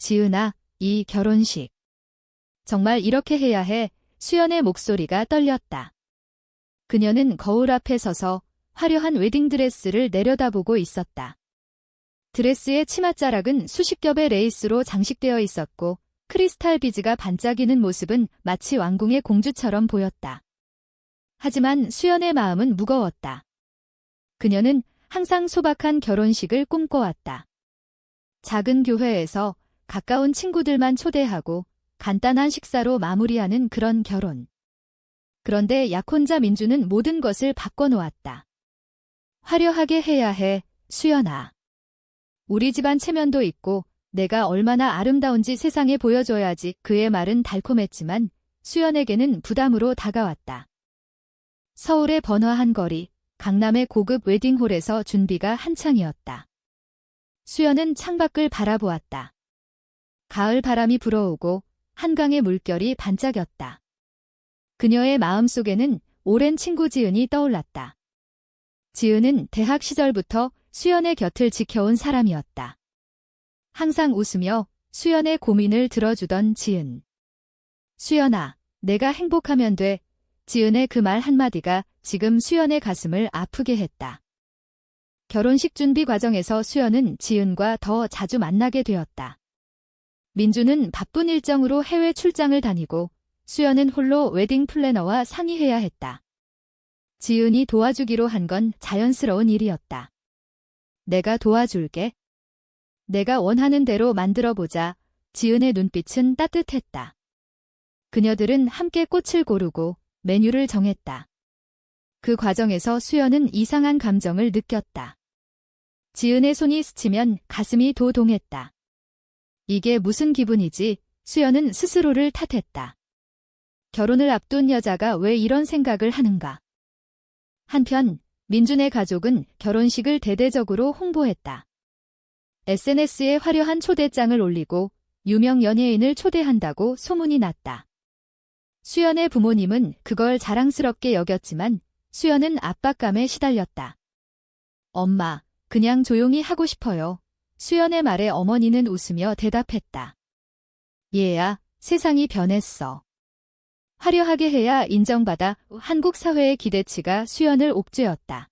지은아, 이 결혼식. 정말 이렇게 해야 해. 수연의 목소리가 떨렸다. 그녀는 거울 앞에 서서 화려한 웨딩드레스를 내려다보고 있었다. 드레스의 치맛자락은 수십 겹의 레이스로 장식되어 있었고 크리스탈 비즈가 반짝이는 모습은 마치 왕궁의 공주처럼 보였다. 하지만 수연의 마음은 무거웠다. 그녀는 항상 소박한 결혼식을 꿈꿔왔다. 작은 교회에서 가까운 친구들만 초대하고 간단한 식사로 마무리하는 그런 결혼. 그런데 약혼자 민주는 모든 것을 바꿔놓았다. 화려하게 해야 해, 수연아. 우리 집안 체면도 있고 내가 얼마나 아름다운지 세상에 보여줘야지 그의 말은 달콤했지만 수연에게는 부담으로 다가왔다. 서울의 번화한 거리, 강남의 고급 웨딩홀에서 준비가 한창이었다. 수연은 창밖을 바라보았다. 가을 바람이 불어오고 한강의 물결이 반짝였다. 그녀의 마음속에는 오랜 친구 지은이 떠올랐다. 지은은 대학 시절부터 수연의 곁을 지켜온 사람이었다. 항상 웃으며 수연의 고민을 들어주던 지은. 수연아, 내가 행복하면 돼. 지은의 그 말 한마디가 지금 수연의 가슴을 아프게 했다. 결혼식 준비 과정에서 수연은 지은과 더 자주 만나게 되었다. 민주는 바쁜 일정으로 해외 출장을 다니고 수연은 홀로 웨딩 플래너와 상의해야 했다. 지은이 도와주기로 한 건 자연스러운 일이었다. 내가 도와줄게. 내가 원하는 대로 만들어보자. 지은의 눈빛은 따뜻했다. 그녀들은 함께 꽃을 고르고 메뉴를 정했다. 그 과정에서 수연은 이상한 감정을 느꼈다. 지은의 손이 스치면 가슴이 도동했다. 이게 무슨 기분이지? 수연은 스스로를 탓했다. 결혼을 앞둔 여자가 왜 이런 생각을 하는가? 한편 민준의 가족은 결혼식을 대대적으로 홍보했다. SNS에 화려한 초대장을 올리고 유명 연예인을 초대한다고 소문이 났다. 수연의 부모님은 그걸 자랑스럽게 여겼지만 수연은 압박감에 시달렸다. 엄마, 그냥 조용히 하고 싶어요. 수연의 말에 어머니는 웃으며 대답했다. 얘야, 세상이 변했어. 화려하게 해야 인정받아 한국 사회의 기대치가 수연을 옥죄었다.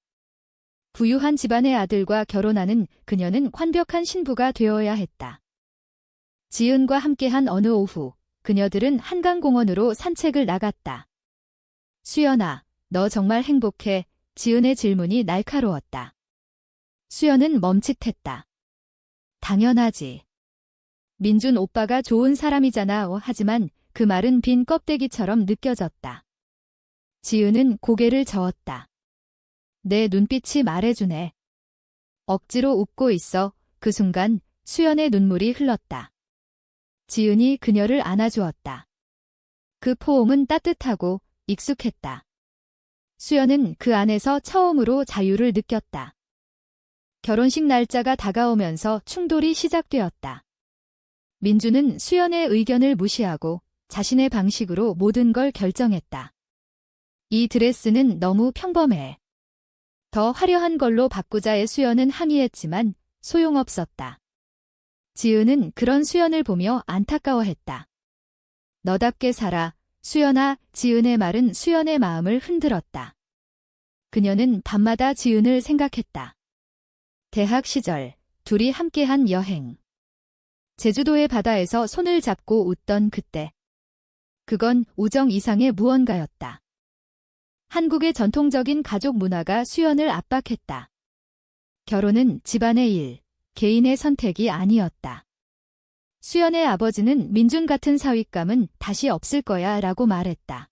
부유한 집안의 아들과 결혼하는 그녀는 완벽한 신부가 되어야 했다. 지은과 함께한 어느 오후, 그녀들은 한강공원으로 산책을 나갔다. 수연아, 너 정말 행복해. 지은의 질문이 날카로웠다. 수연은 멈칫했다. 당연하지. 민준 오빠가 좋은 사람이잖아. 하지만 그 말은 빈 껍데기처럼 느껴졌다. 지은은 고개를 저었다. 내 눈빛이 말해주네. 억지로 웃고 있어 그 순간 수연의 눈물이 흘렀다. 지은이 그녀를 안아주었다. 그 포옹은 따뜻하고 익숙했다. 수연은 그 안에서 처음으로 자유를 느꼈다. 결혼식 날짜가 다가오면서 충돌이 시작되었다. 민주는 수연의 의견을 무시하고 자신의 방식으로 모든 걸 결정했다. 이 드레스는 너무 평범해. 더 화려한 걸로 바꾸자의 수연은 항의했지만 소용없었다. 지은은 그런 수연을 보며 안타까워했다. 너답게 살아, 수연아, 지은의 말은 수연의 마음을 흔들었다. 그녀는 밤마다 지은을 생각했다. 대학 시절, 둘이 함께한 여행. 제주도의 바다에서 손을 잡고 웃던 그때. 그건 우정 이상의 무언가였다. 한국의 전통적인 가족 문화가 수연을 압박했다. 결혼은 집안의 일, 개인의 선택이 아니었다. 수연의 아버지는 민준 같은 사윗감은 다시 없을 거야 라고 말했다.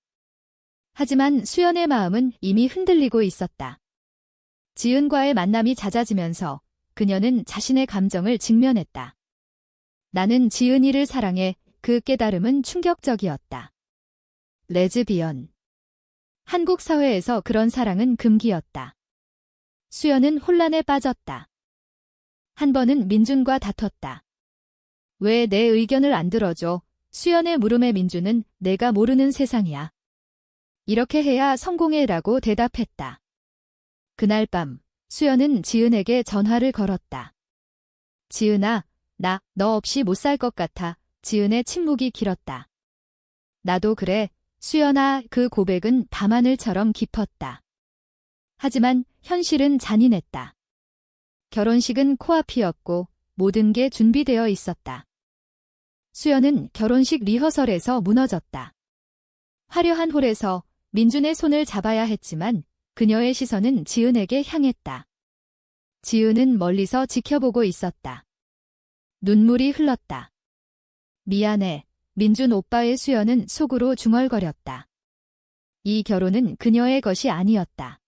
하지만 수연의 마음은 이미 흔들리고 있었다. 지은과의 만남이 잦아지면서 그녀는 자신의 감정을 직면했다. 나는 지은이를 사랑해 그 깨달음은 충격적이었다. 레즈비언 한국 사회에서 그런 사랑은 금기였다. 수연은 혼란에 빠졌다. 한 번은 민준과 다퉜다. 왜 내 의견을 안 들어줘? 수연의 물음에 민준은 내가 모르는 세상이야. 이렇게 해야 성공해라고 대답했다. 그날 밤 수연은 지은에게 전화를 걸었다. 지은아, 나, 너 없이 못 살 것 같아. 지은의 침묵이 길었다. 나도 그래. 수연아, 그 고백은 밤하늘처럼 깊었다. 하지만 현실은 잔인했다. 결혼식은 코앞이었고 모든 게 준비되어 있었다. 수연은 결혼식 리허설에서 무너졌다. 화려한 홀에서 민준의 손을 잡아야 했지만 그녀의 시선은 지은에게 향했다. 지은은 멀리서 지켜보고 있었다. 눈물이 흘렀다. 미안해. 민준 오빠의 수연은 속으로 중얼거렸다. 이 결혼은 그녀의 것이 아니었다.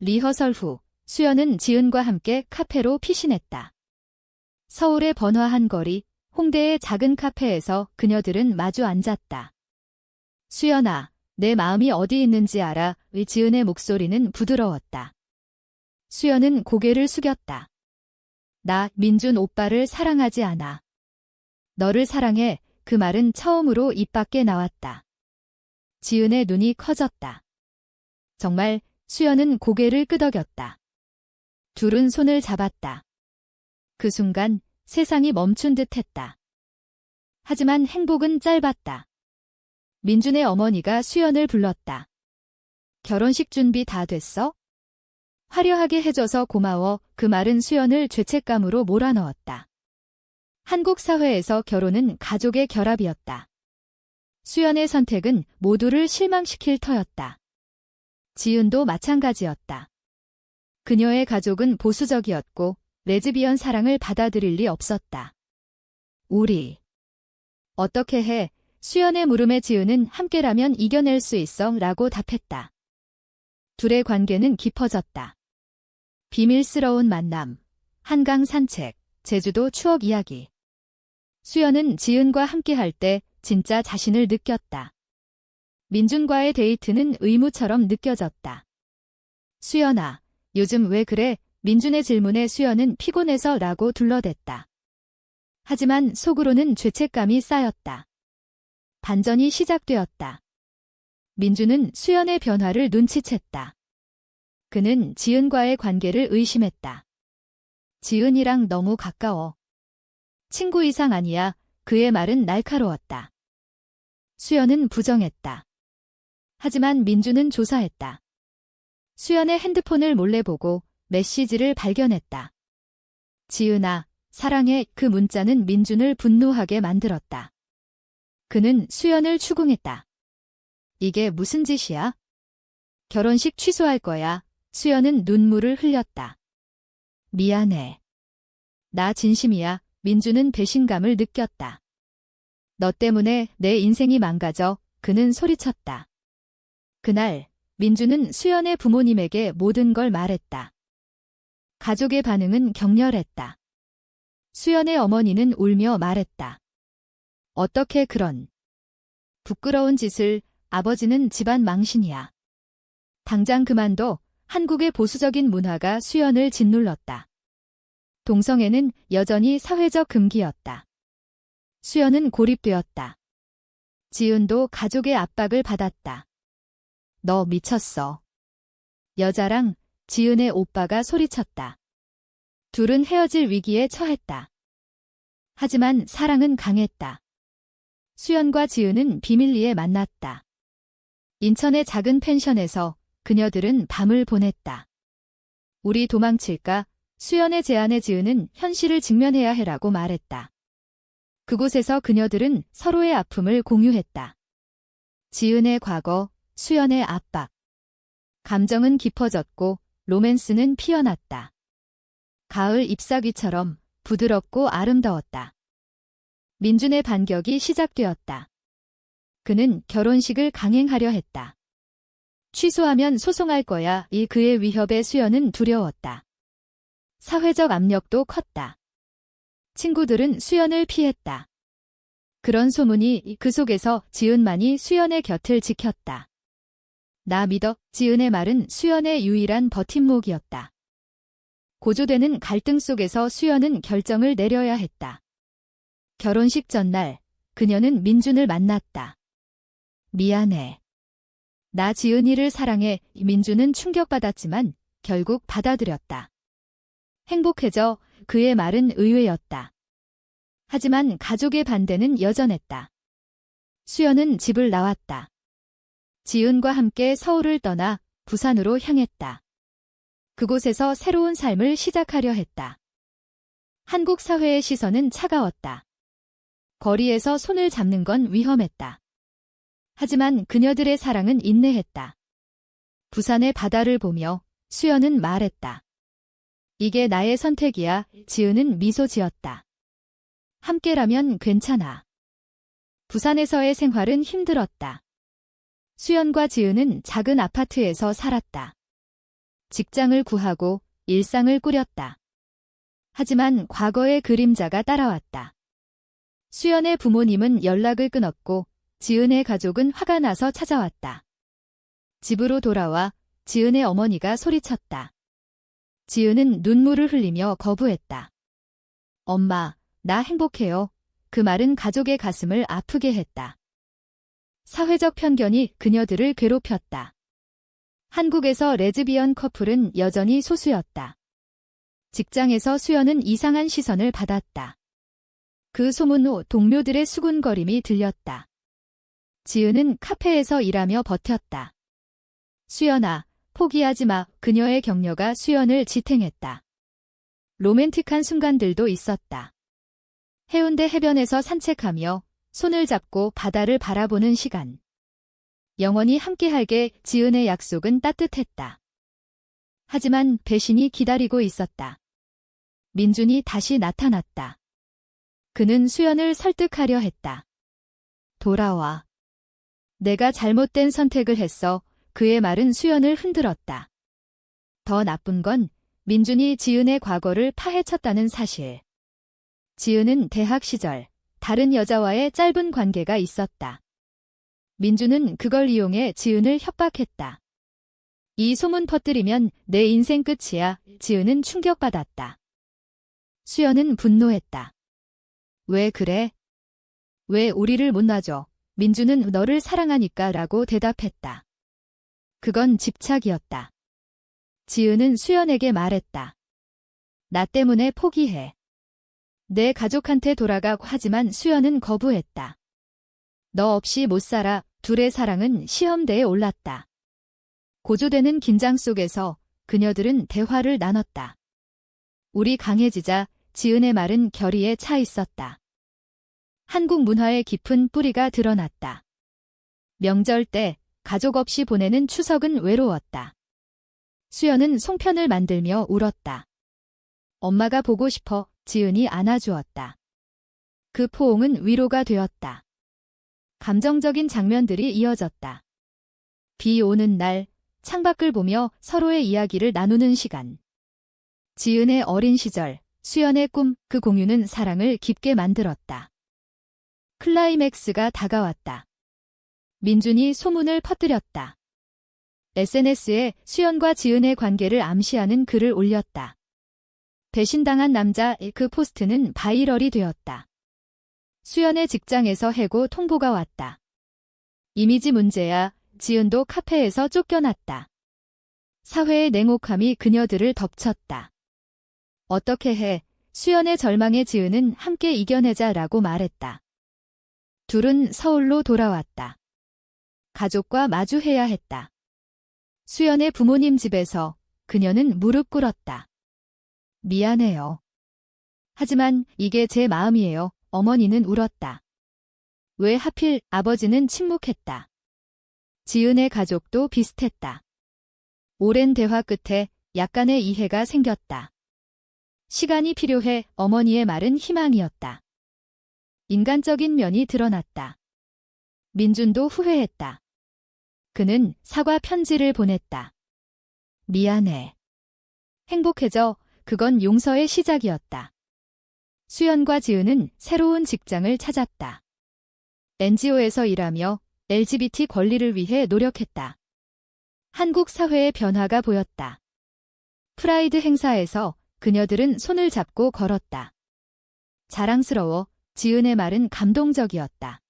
리허설 후 수연은 지은과 함께 카페로 피신했다. 서울의 번화한 거리, 홍대의 작은 카페에서 그녀들은 마주 앉았다. 수연아, 내 마음이 어디 있는지 알아? 의 지은의 목소리는 부드러웠다. 수연은 고개를 숙였다. 나 민준 오빠를 사랑하지 않아. 너를 사랑해. 그 말은 처음으로 입 밖에 나왔다. 지은의 눈이 커졌다. 정말 수연은 고개를 끄덕였다. 둘은 손을 잡았다. 그 순간 세상이 멈춘 듯 했다. 하지만 행복은 짧았다. 민준의 어머니가 수연을 불렀다. 결혼식 준비 다 됐어? 화려하게 해줘서 고마워. 그 말은 수연을 죄책감으로 몰아넣었다. 한국 사회에서 결혼은 가족의 결합이었다. 수연의 선택은 모두를 실망시킬 터였다. 지은도 마찬가지였다. 그녀의 가족은 보수적이었고 레즈비언 사랑을 받아들일 리 없었다. 우리 어떻게 해? 수연의 물음에 지은은 함께라면 이겨낼 수 있어 라고 답했다. 둘의 관계는 깊어졌다. 비밀스러운 만남, 한강 산책, 제주도 추억 이야기. 수연은 지은과 함께할 때 진짜 자신을 느꼈다. 민준과의 데이트는 의무처럼 느껴졌다. 수연아, 요즘 왜 그래? 민준의 질문에 수연은 피곤해서 라고 둘러댔다. 하지만 속으로는 죄책감이 쌓였다. 반전이 시작되었다. 민준은 수연의 변화를 눈치챘다. 그는 지은과의 관계를 의심했다. 지은이랑 너무 가까워. 친구 이상 아니야. 그의 말은 날카로웠다. 수연은 부정했다. 하지만 민주는 조사했다. 수연의 핸드폰을 몰래 보고 메시지를 발견했다. 지은아, 사랑해 그 문자는 민준을 분노하게 만들었다. 그는 수연을 추궁했다. 이게 무슨 짓이야? 결혼식 취소할 거야. 수연은 눈물을 흘렸다. 미안해. 나 진심이야. 민주는 배신감을 느꼈다. 너 때문에 내 인생이 망가져. 그는 소리쳤다. 그날 민주는 수연의 부모님에게 모든 걸 말했다. 가족의 반응은 격렬했다. 수연의 어머니는 울며 말했다. 어떻게 그런 부끄러운 짓을 아버지는 집안 망신이야. 당장 그만둬 한국의 보수적인 문화가 수연을 짓눌렀다. 동성애는 여전히 사회적 금기였다. 수연은 고립되었다. 지은도 가족의 압박을 받았다. 너 미쳤어. 여자랑 지은의 오빠가 소리쳤다. 둘은 헤어질 위기에 처했다. 하지만 사랑은 강했다. 수연과 지은은 비밀리에 만났다. 인천의 작은 펜션에서 그녀들은 밤을 보냈다. 우리 도망칠까? 수연의 제안에 지은은 현실을 직면해야 해라고 말했다. 그곳에서 그녀들은 서로의 아픔을 공유했다. 지은의 과거, 수연의 압박. 감정은 깊어졌고 로맨스는 피어났다. 가을 잎사귀처럼 부드럽고 아름다웠다. 민준의 반격이 시작되었다. 그는 결혼식을 강행하려 했다. 취소하면 소송할 거야. 이 그의 위협에 수연은 두려웠다. 사회적 압력도 컸다. 친구들은 수연을 피했다. 그런 소문이 그 속에서 지은만이 수연의 곁을 지켰다. 나 믿어 지은의 말은 수연의 유일한 버팀목이었다. 고조되는 갈등 속에서 수연은 결정을 내려야 했다. 결혼식 전날 그녀는 민준을 만났다. 미안해. 나 지은이를 사랑해 민준은 충격받았지만 결국 받아들였다. 행복해져 그의 말은 의외였다. 하지만 가족의 반대는 여전했다. 수연은 집을 나왔다. 지은과 함께 서울을 떠나 부산으로 향했다. 그곳에서 새로운 삶을 시작하려 했다. 한국 사회의 시선은 차가웠다. 거리에서 손을 잡는 건 위험했다. 하지만 그녀들의 사랑은 인내했다. 부산의 바다를 보며 수연은 말했다. 이게 나의 선택이야. 지은은 미소 지었다. 함께라면 괜찮아. 부산에서의 생활은 힘들었다. 수연과 지은은 작은 아파트에서 살았다. 직장을 구하고 일상을 꾸렸다. 하지만 과거의 그림자가 따라왔다. 수연의 부모님은 연락을 끊었고 지은의 가족은 화가 나서 찾아왔다. 집으로 돌아와 지은의 어머니가 소리쳤다. 지은은 눈물을 흘리며 거부했다. 엄마, 나 행복해요. 그 말은 가족의 가슴을 아프게 했다. 사회적 편견이 그녀들을 괴롭혔다. 한국에서 레즈비언 커플은 여전히 소수였다. 직장에서 수연은 이상한 시선을 받았다. 그 소문 후 동료들의 수군거림이 들렸다. 지은은 카페에서 일하며 버텼다. 수연아, 포기하지 마. 그녀의 격려가 수연을 지탱했다. 로맨틱한 순간들도 있었다. 해운대 해변에서 산책하며 손을 잡고 바다를 바라보는 시간. 영원히 함께할게 지은의 약속은 따뜻했다. 하지만 배신이 기다리고 있었다. 민준이 다시 나타났다. 그는 수연을 설득하려 했다. 돌아와. 내가 잘못된 선택을 했어. 그의 말은 수연을 흔들었다. 더 나쁜 건 민준이 지은의 과거를 파헤쳤다는 사실. 지은은 대학 시절 다른 여자와의 짧은 관계가 있었다. 민준은 그걸 이용해 지은을 협박했다. 이 소문 퍼뜨리면 내 인생 끝이야. 지은은 충격받았다. 수연은 분노했다. 왜 그래? 왜 우리를 못 놔줘? 민준은 너를 사랑하니까 라고 대답했다. 그건 집착이었다. 지은은 수연에게 말했다. 나 때문에 포기해. 내 가족한테 돌아가고 하지만 수연은 거부했다. 너 없이 못 살아. 둘의 사랑은 시험대에 올랐다. 고조되는 긴장 속에서 그녀들은 대화를 나눴다. 우리 강해지자 지은의 말은 결의에 차 있었다. 한국 문화의 깊은 뿌리가 드러났다. 명절 때 가족 없이 보내는 추석은 외로웠다. 수연은 송편을 만들며 울었다. 엄마가 보고 싶어 지은이 안아주었다. 그 포옹은 위로가 되었다. 감정적인 장면들이 이어졌다. 비 오는 날, 창밖을 보며 서로의 이야기를 나누는 시간. 지은의 어린 시절, 수연의 꿈, 그 공유는 사랑을 깊게 만들었다. 클라이맥스가 다가왔다. 민준이 소문을 퍼뜨렸다. SNS에 수연과 지은의 관계를 암시하는 글을 올렸다. 배신당한 남자 그 포스트는 바이럴이 되었다. 수연의 직장에서 해고 통보가 왔다. 이미지 문제야 지은도 카페에서 쫓겨났다. 사회의 냉혹함이 그녀들을 덮쳤다. 어떻게 해 수연의 절망에 지은은 함께 이겨내자라고 말했다. 둘은 서울로 돌아왔다. 가족과 마주해야 했다. 수연의 부모님 집에서 그녀는 무릎 꿇었다. 미안해요. 하지만 이게 제 마음이에요. 어머니는 울었다. 왜 하필 아버지는 침묵했다. 지은의 가족도 비슷했다. 오랜 대화 끝에 약간의 이해가 생겼다. 시간이 필요해 어머니의 말은 희망이었다. 인간적인 면이 드러났다. 민준도 후회했다. 그는 사과 편지를 보냈다. 미안해. 행복해져 그건 용서의 시작이었다. 수연과 지은은 새로운 직장을 찾았다. NGO에서 일하며 LGBT 권리를 위해 노력했다. 한국 사회의 변화가 보였다. 프라이드 행사에서 그녀들은 손을 잡고 걸었다. 자랑스러워 지은의 말은 감동적이었다.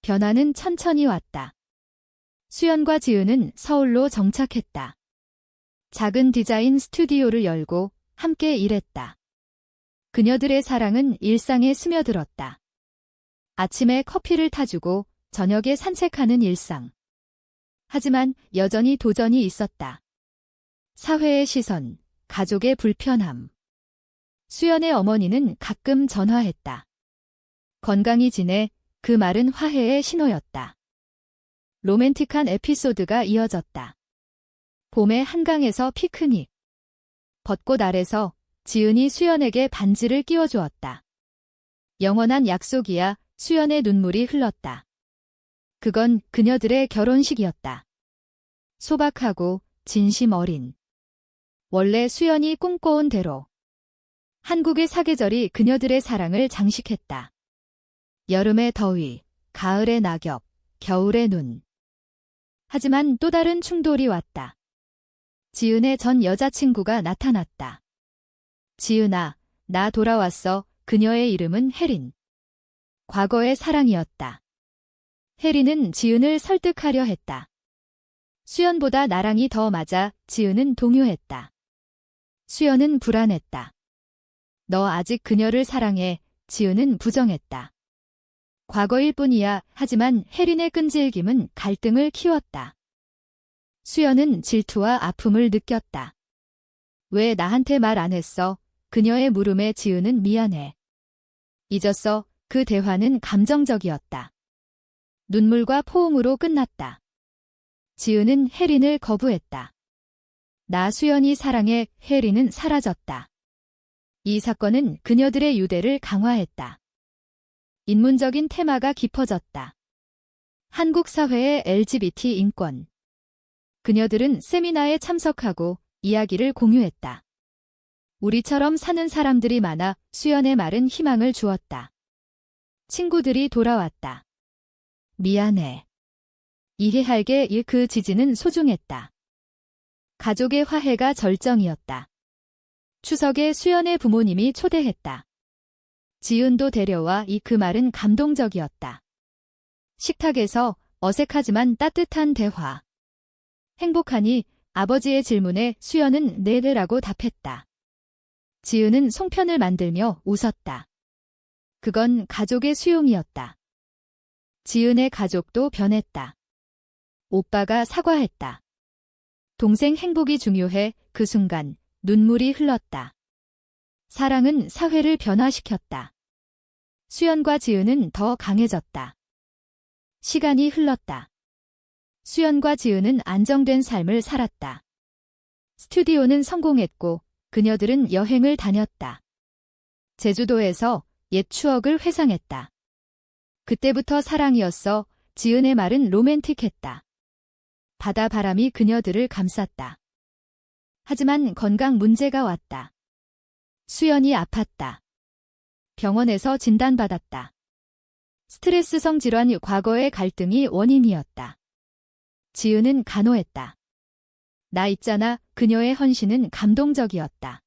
변화는 천천히 왔다. 수연과 지은은 서울로 정착했다. 작은 디자인 스튜디오를 열고 함께 일했다. 그녀들의 사랑은 일상에 스며들었다. 아침에 커피를 타주고 저녁에 산책하는 일상. 하지만 여전히 도전이 있었다. 사회의 시선, 가족의 불편함. 수연의 어머니는 가끔 전화했다. 건강히 지내 그 말은 화해의 신호였다. 로맨틱한 에피소드가 이어졌다. 봄에 한강에서 피크닉. 벚꽃 아래서 지은이 수연에게 반지를 끼워주었다. 영원한 약속이야 수연의 눈물이 흘렀다. 그건 그녀들의 결혼식이었다. 소박하고 진심 어린. 원래 수연이 꿈꿔온 대로. 한국의 사계절이 그녀들의 사랑을 장식했다. 여름의 더위, 가을의 낙엽, 겨울의 눈. 하지만 또 다른 충돌이 왔다. 지은의 전 여자친구가 나타났다. 지은아, 나 돌아왔어. 그녀의 이름은 혜린. 과거의 사랑이었다. 혜린은 지은을 설득하려 했다. 수연보다 나랑이 더 맞아 지은은 동요했다. 수연은 불안했다. 너 아직 그녀를 사랑해. 지은은 부정했다. 과거일 뿐이야. 하지만 혜린의 끈질김은 갈등을 키웠다. 수연은 질투와 아픔을 느꼈다. 왜 나한테 말 안 했어? 그녀의 물음에 지은은 미안해. 잊었어. 그 대화는 감정적이었다. 눈물과 포옹으로 끝났다. 지은은 혜린을 거부했다. 나 수연이 사랑해 혜린은 사라졌다. 이 사건은 그녀들의 유대를 강화했다. 인문적인 테마가 깊어졌다. 한국 사회의 LGBT 인권. 그녀들은 세미나에 참석하고 이야기를 공유했다. 우리처럼 사는 사람들이 많아 수연의 말은 희망을 주었다. 친구들이 돌아왔다. 미안해. 이해할게 그 지지는 소중했다. 가족의 화해가 절정이었다. 추석에 수연의 부모님이 초대했다. 지은도 데려와 이 그 말은 감동적이었다. 식탁에서 어색하지만 따뜻한 대화. 행복하니 아버지의 질문에 수연은 네네라고 답했다. 지은은 송편을 만들며 웃었다. 그건 가족의 수용이었다. 지은의 가족도 변했다. 오빠가 사과했다. 동생 행복이 중요해 그 순간 눈물이 흘렀다. 사랑은 사회를 변화시켰다. 수연과 지은은 더 강해졌다. 시간이 흘렀다. 수연과 지은은 안정된 삶을 살았다. 스튜디오는 성공했고 그녀들은 여행을 다녔다. 제주도에서 옛 추억을 회상했다. 그때부터 사랑이었어 지은의 말은 로맨틱했다. 바다 바람이 그녀들을 감쌌다. 하지만 건강 문제가 왔다. 수연이 아팠다. 병원에서 진단받았다. 스트레스성 질환 과거의 갈등이 원인이었다. 지은은 간호했다. 나 있잖아 그녀의 헌신은 감동적이었다.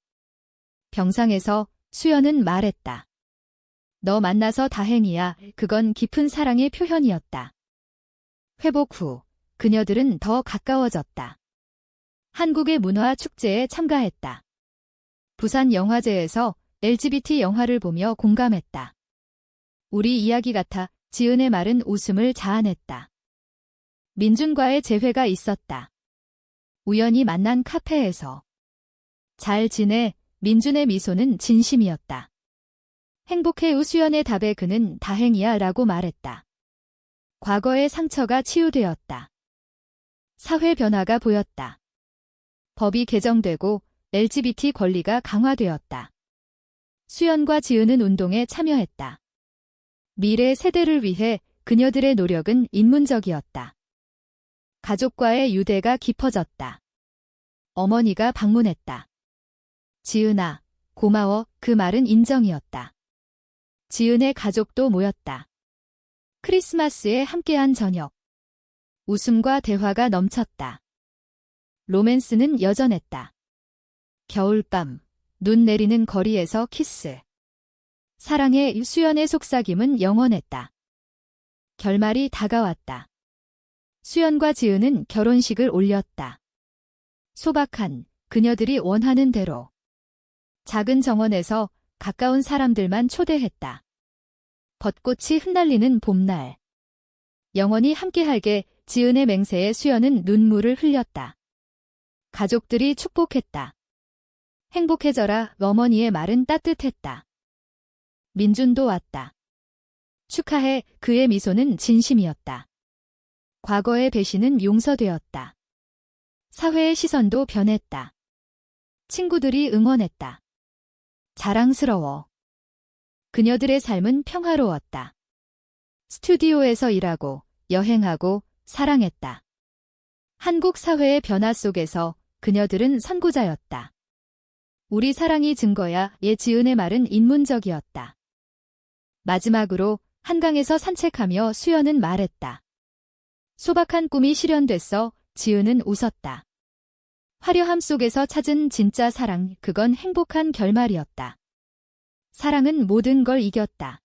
병상에서 수연은 말했다. 너 만나서 다행이야. 그건 깊은 사랑의 표현이었다. 회복 후 그녀들은 더 가까워졌다. 한국의 문화 축제에 참가했다. 부산 영화제에서 LGBT 영화를 보며 공감했다. 우리 이야기 같아 지은의 말은 웃음을 자아냈다. 민준과의 재회가 있었다. 우연히 만난 카페에서. 잘 지내, 민준의 미소는 진심이었다. 행복해 우수연의 답에 그는 다행이야 라고 말했다. 과거의 상처가 치유되었다. 사회 변화가 보였다. 법이 개정되고 LGBT 권리가 강화되었다. 수연과 지은은 운동에 참여했다. 미래 세대를 위해 그녀들의 노력은 인문적이었다. 가족과의 유대가 깊어졌다. 어머니가 방문했다. 지은아, 고마워. 그 말은 인정이었다. 지은의 가족도 모였다. 크리스마스에 함께한 저녁. 웃음과 대화가 넘쳤다. 로맨스는 여전했다. 겨울밤, 눈 내리는 거리에서 키스. 사랑의 수연의 속삭임은 영원했다. 결말이 다가왔다. 수연과 지은은 결혼식을 올렸다. 소박한 그녀들이 원하는 대로. 작은 정원에서 가까운 사람들만 초대했다. 벚꽃이 흩날리는 봄날. 영원히 함께하게 지은의 맹세에 수연은 눈물을 흘렸다. 가족들이 축복했다. 행복해져라 어머니의 말은 따뜻했다. 민준도 왔다. 축하해 그의 미소는 진심이었다. 과거의 배신은 용서되었다. 사회의 시선도 변했다. 친구들이 응원했다. 자랑스러워. 그녀들의 삶은 평화로웠다. 스튜디오에서 일하고, 여행하고, 사랑했다. 한국 사회의 변화 속에서 그녀들은 선구자였다. 우리 사랑이 증거야 예 지은의 말은 인문적이었다. 마지막으로 한강에서 산책하며 수연은 말했다. 소박한 꿈이 실현됐어 지은은 웃었다. 화려함 속에서 찾은 진짜 사랑, 그건 행복한 결말이었다. 사랑은 모든 걸 이겼다.